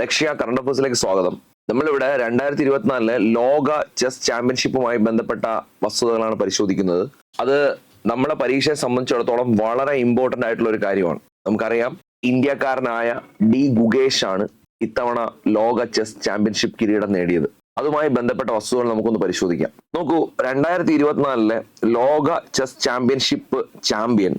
ലക്ഷ്യ current അഫേഴ്സിലേക്ക് സ്വാഗതം. നമ്മളിവിടെ രണ്ടായിരത്തി ഇരുപത്തിനാലിലെ ലോക ചെസ് ചാമ്പ്യൻഷിപ്പുമായി ബന്ധപ്പെട്ട വസ്തുതകളാണ് പരിശോധിക്കുന്നത്. അത് നമ്മളെ പരീക്ഷയെ സംബന്ധിച്ചിടത്തോളം വളരെ ഇമ്പോർട്ടന്റ് ആയിട്ടുള്ള ഒരു കാര്യമാണ്. നമുക്കറിയാം ഇന്ത്യക്കാരനായ ഡി ഗുഗേഷ് ആണ് ഇത്തവണ ലോക ചെസ് ചാമ്പ്യൻഷിപ്പ് കിരീടം നേടിയത്. അതുമായി ബന്ധപ്പെട്ട വസ്തുതകൾ നമുക്കൊന്ന് പരിശോധിക്കാം. നോക്കൂ രണ്ടായിരത്തി ഇരുപത്തിനാലിലെ ലോക chess championship champion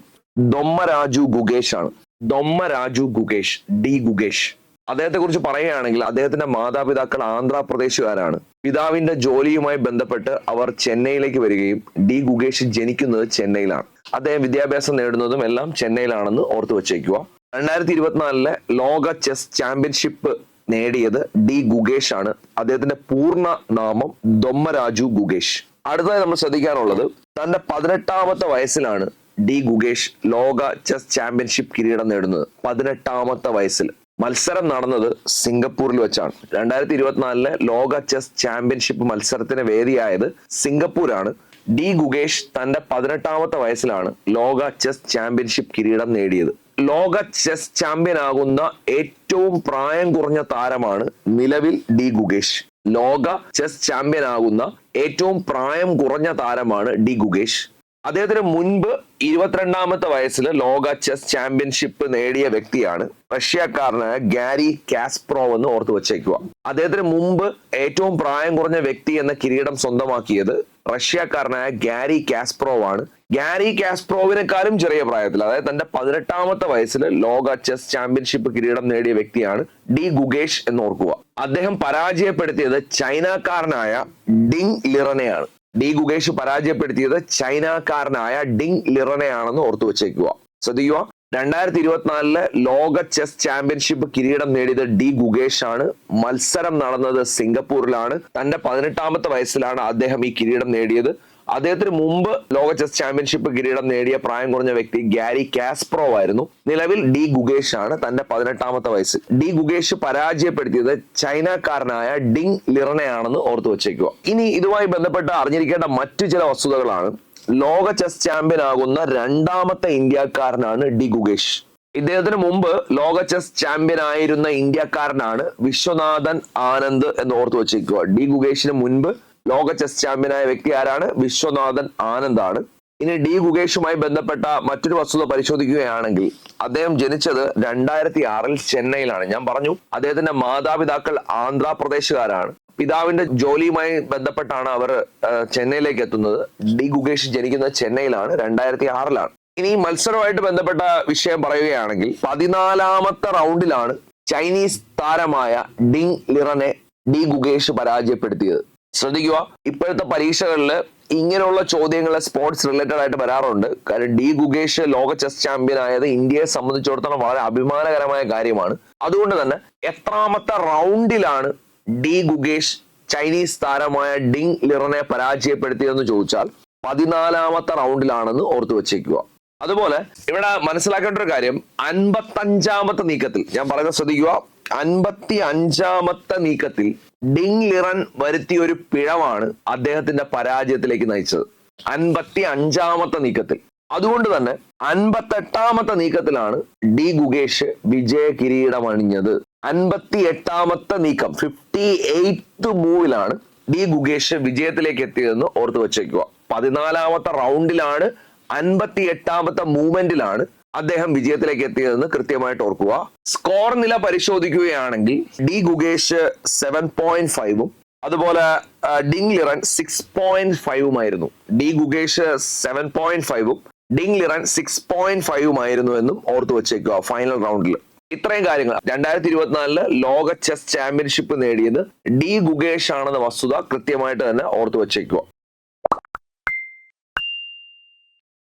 Dommaraju Gukesh ആണ് ദൊമ്മ രാജു ഗുഗേഷ് ഡി ഗുഗേഷ് അദ്ദേഹത്തെ കുറിച്ച് പറയുകയാണെങ്കിൽ അദ്ദേഹത്തിന്റെ മാതാപിതാക്കൾ ആന്ധ്രാപ്രദേശുകാരാണ്. പിതാവിന്റെ ജോലിയുമായി ബന്ധപ്പെട്ട് അവർ ചെന്നൈയിലേക്ക് വരികയും ഡി ഗുഗേഷ് ജനിക്കുന്നത് ചെന്നൈയിലാണ്. അദ്ദേഹം വിദ്യാഭ്യാസം നേടുന്നതും എല്ലാം ചെന്നൈയിലാണെന്ന് ഓർത്തു വച്ചേക്കുക. രണ്ടായിരത്തി ഇരുപത്തിനാലിലെ ലോക ചെസ് ചാമ്പ്യൻഷിപ്പ് നേടിയത് ഡി ഗുഗേഷ് ആണ് അദ്ദേഹത്തിന്റെ പൂർണ നാമം ദൊമ്മരാജു ഗുഗേഷ്. അടുത്തതായി നമ്മൾ ശ്രദ്ധിക്കാനുള്ളത് തന്റെ പതിനെട്ടാമത്തെ വയസ്സിലാണ് ഡി ഗുഗേഷ് ലോക ചെസ് ചാമ്പ്യൻഷിപ്പ് കിരീടം നേടുന്നത്. പതിനെട്ടാമത്തെ വയസ്സിൽ. മത്സരം നടന്നത് സിംഗപ്പൂരിൽ വെച്ചാണ്. രണ്ടായിരത്തി ഇരുപത്തിനാലിലെ ലോക ചെസ് ചാമ്പ്യൻഷിപ്പ് മത്സരത്തിന് വേദിയായത് സിംഗപ്പൂരാണ്. ഡി ഗുഗേഷ് തന്റെ പതിനെട്ടാമത്തെ വയസ്സിലാണ് ലോക ചെസ് ചാമ്പ്യൻഷിപ്പ് കിരീടം നേടിയത്. ലോക ചെസ് ചാമ്പ്യൻ ആകുന്ന ഏറ്റവും പ്രായം കുറഞ്ഞ താരമാണ് നിലവിൽ ഡി ഗുഗേഷ് ലോക ചെസ് ചാമ്പ്യൻ ആകുന്ന ഏറ്റവും പ്രായം കുറഞ്ഞ താരമാണ് ഡി ഗുഗേഷ് അദ്ദേഹത്തിന് മുൻപ് ഇരുപത്തിരണ്ടാമത്തെ വയസ്സിൽ ലോക ചെസ് ചാമ്പ്യൻഷിപ്പ് നേടിയ വ്യക്തിയാണ് റഷ്യക്കാരനായ ഗാരി കാസ്പ്രോവ് എന്ന് ഓർത്തു വച്ചേക്കുക. അദ്ദേഹത്തിന് മുമ്പ് ഏറ്റവും പ്രായം കുറഞ്ഞ വ്യക്തി എന്ന കിരീടം സ്വന്തമാക്കിയത് റഷ്യക്കാരനായ ഗാരി കാസ്പ്രോവ് ആണ്. ഗാരി കാസ്പ്രോവിനെക്കാളും ചെറിയ പ്രായത്തിൽ അതായത് തന്റെ പതിനെട്ടാമത്തെ വയസ്സിൽ ലോക ചെസ് ചാമ്പ്യൻഷിപ്പ് കിരീടം നേടിയ വ്യക്തിയാണ് ഡി ഗുഗേഷ് എന്ന് ഓർക്കുക. അദ്ദേഹം പരാജയപ്പെടുത്തിയത് ചൈനക്കാരനായ ഡിങ് ലിറനെയാണ്. ഡി ഗുഗേഷ് പരാജയപ്പെടുത്തിയത് ചൈനക്കാരനായ ഡിങ് ലിറനെയാണെന്ന് ഓർത്തു വെച്ചേക്കുക. ശ്രദ്ധിക്കുക. രണ്ടായിരത്തി ഇരുപത്തിനാലിൽ ലോക ചെസ് ചാമ്പ്യൻഷിപ്പ് കിരീടം നേടിയത് ഡി ഗുഗേഷ് ആണ് മത്സരം നടന്നത് സിംഗപ്പൂരിലാണ്. തന്റെ പതിനെട്ടാമത്തെ വയസ്സിലാണ് അദ്ദേഹം ഈ കിരീടം നേടിയത്. അദ്ദേഹത്തിന് മുമ്പ് ലോക ചെസ് ചാമ്പ്യൻഷിപ്പ് കിരീടം നേടിയ പ്രായം കുറഞ്ഞ വ്യക്തി ഗാരി കാസ്പ്രോ ആയിരുന്നു. നിലവിൽ ഡി ഗുഗേഷ് ആണ് തന്റെ പതിനെട്ടാമത്തെ വയസ്സിൽ ഡി ഗുഗേഷ് പരാജയപ്പെടുത്തിയത് ചൈനക്കാരനായ ഡിങ് ലിറനെയാണെന്ന് ഓർത്തു വച്ചേക്കുക. ഇനി ഇതുമായി ബന്ധപ്പെട്ട് അറിഞ്ഞിരിക്കേണ്ട മറ്റു ചില വസ്തുതകളാണ്. ലോക ചെസ് ചാമ്പ്യൻ ആകുന്ന രണ്ടാമത്തെ ഇന്ത്യക്കാരനാണ് ഡി ഗുഗേഷ് ഇദ്ദേഹത്തിന് മുമ്പ് ലോക ചെസ് ചാമ്പ്യൻ ആയിരുന്ന ഇന്ത്യക്കാരനാണ് വിശ്വനാഥൻ ആനന്ദ് എന്ന് ഓർത്തു വച്ചേക്കുക. ഡി ഗുഗേഷിന് മുൻപ് ലോക ചെസ് ചാമ്പ്യനായ വ്യക്തി ആരാണ്? വിശ്വനാഥൻ ആനന്ദാണ്. ഇനി ഡി ഗുഗേഷുമായി ബന്ധപ്പെട്ട മറ്റൊരു വസ്തുത പരിശോധിക്കുകയാണെങ്കിൽ അദ്ദേഹം ജനിച്ചത് രണ്ടായിരത്തി ആറിൽ ചെന്നൈയിലാണ്. ഞാൻ പറഞ്ഞു അദ്ദേഹത്തിന്റെ മാതാപിതാക്കൾ ആന്ധ്രാപ്രദേശുകാരാണ്. പിതാവിന്റെ ജോലിയുമായി ബന്ധപ്പെട്ടാണ് അവർ ചെന്നൈയിലേക്ക് എത്തുന്നത്. ഡി ഗുഗേഷ് ജനിക്കുന്നത് ചെന്നൈയിലാണ് രണ്ടായിരത്തി ആറിലാണ് ഇനി മത്സരവുമായിട്ട് ബന്ധപ്പെട്ട വിഷയം പറയുകയാണെങ്കിൽ പതിനാലാമത്തെ റൗണ്ടിലാണ് ചൈനീസ് താരമായ ഡിങ് ലിറനെ ഡി ഗുഗേഷ് പരാജയപ്പെടുത്തിയത്. ശ്രദ്ധിക്കുക. ഇപ്പോഴത്തെ പരീക്ഷകളിൽ ഇങ്ങനെയുള്ള ചോദ്യങ്ങൾ സ്പോർട്സ് റിലേറ്റഡ് ആയിട്ട് വരാറുണ്ട്. കാരണം ഡി ഗുഗേഷ് ലോക ചെസ് ചാമ്പ്യൻ ആയത് ഇന്ത്യയെ സംബന്ധിച്ചിടത്തോളം വളരെ അഭിമാനകരമായ കാര്യമാണ്. അതുകൊണ്ട് തന്നെ എത്രാമത്തെ റൗണ്ടിലാണ് ഡി ഗുഗേഷ് ചൈനീസ് താരമായ ഡിങ് ലിറനെ പരാജയപ്പെടുത്തിയെന്ന് ചോദിച്ചാൽ പതിനാലാമത്തെ റൗണ്ടിലാണെന്ന് ഓർത്തു വെച്ചേക്കുക. അതുപോലെ ഇവിടെ മനസ്സിലാക്കേണ്ട ഒരു കാര്യം. അൻപത്തഞ്ചാമത്തെ നീക്കത്തിൽ ഞാൻ പറയുന്നത് ശ്രദ്ധിക്കുക. അൻപത്തി അഞ്ചാമത്തെ നീക്കത്തിൽ ഡിങ് ലിറൻ വരുത്തിയ ഒരു പിഴവാണ് അദ്ദേഹത്തിന്റെ പരാജയത്തിലേക്ക് നയിച്ചത്. അൻപത്തി അഞ്ചാമത്തെ നീക്കത്തിൽ. അതുകൊണ്ട് തന്നെ അൻപത്തെട്ടാമത്തെ നീക്കത്തിലാണ് ഡി ഗുഗേഷ് വിജയ കിരീടമണിഞ്ഞത് അൻപത്തി എട്ടാമത്തെ നീക്കം ഫിഫ്റ്റി എയ്ത്ത് മൂവിലാണ് ഡി ഗുഗേഷ് വിജയത്തിലേക്ക് എത്തിയതെന്ന് ഓർത്തു വെച്ചേക്കുക. പതിനാലാമത്തെ റൗണ്ടിലാണ് അൻപത്തി എട്ടാമത്തെ മൂവ്മെന്റിലാണ് അദ്ദേഹം വിജയത്തിലേക്ക് എത്തിയതെന്ന് കൃത്യമായിട്ട് ഓർക്കുക. സ്കോർ നില പരിശോധിക്കുകയാണെങ്കിൽ ഡി ഗുഗേഷ് സെവൻ പോയിന്റ് ഫൈവും അതുപോലെ ഡിങ് ലിറൻ സിക്സ് പോയിന്റ് ഫൈവും ആയിരുന്നു. ഡി ഗുഗേഷ് സെവൻ പോയിന്റ് ഫൈവും ഡിങ് ലിറൻ സിക്സ് പോയിന്റ് ഫൈവും ആയിരുന്നു എന്നും ഓർത്തു വെച്ചേക്കുക ഫൈനൽ റൗണ്ടിൽ ഇത്രയും കാര്യങ്ങൾ. രണ്ടായിരത്തി ഇരുപത്തിനാലിൽ ലോക ചെസ് ചാമ്പ്യൻഷിപ്പ് നേടിയത് ഡി ഗുഗേഷ് ആണെന്ന വസ്തുത കൃത്യമായിട്ട് തന്നെ ഓർത്തു വെച്ചേക്കുക.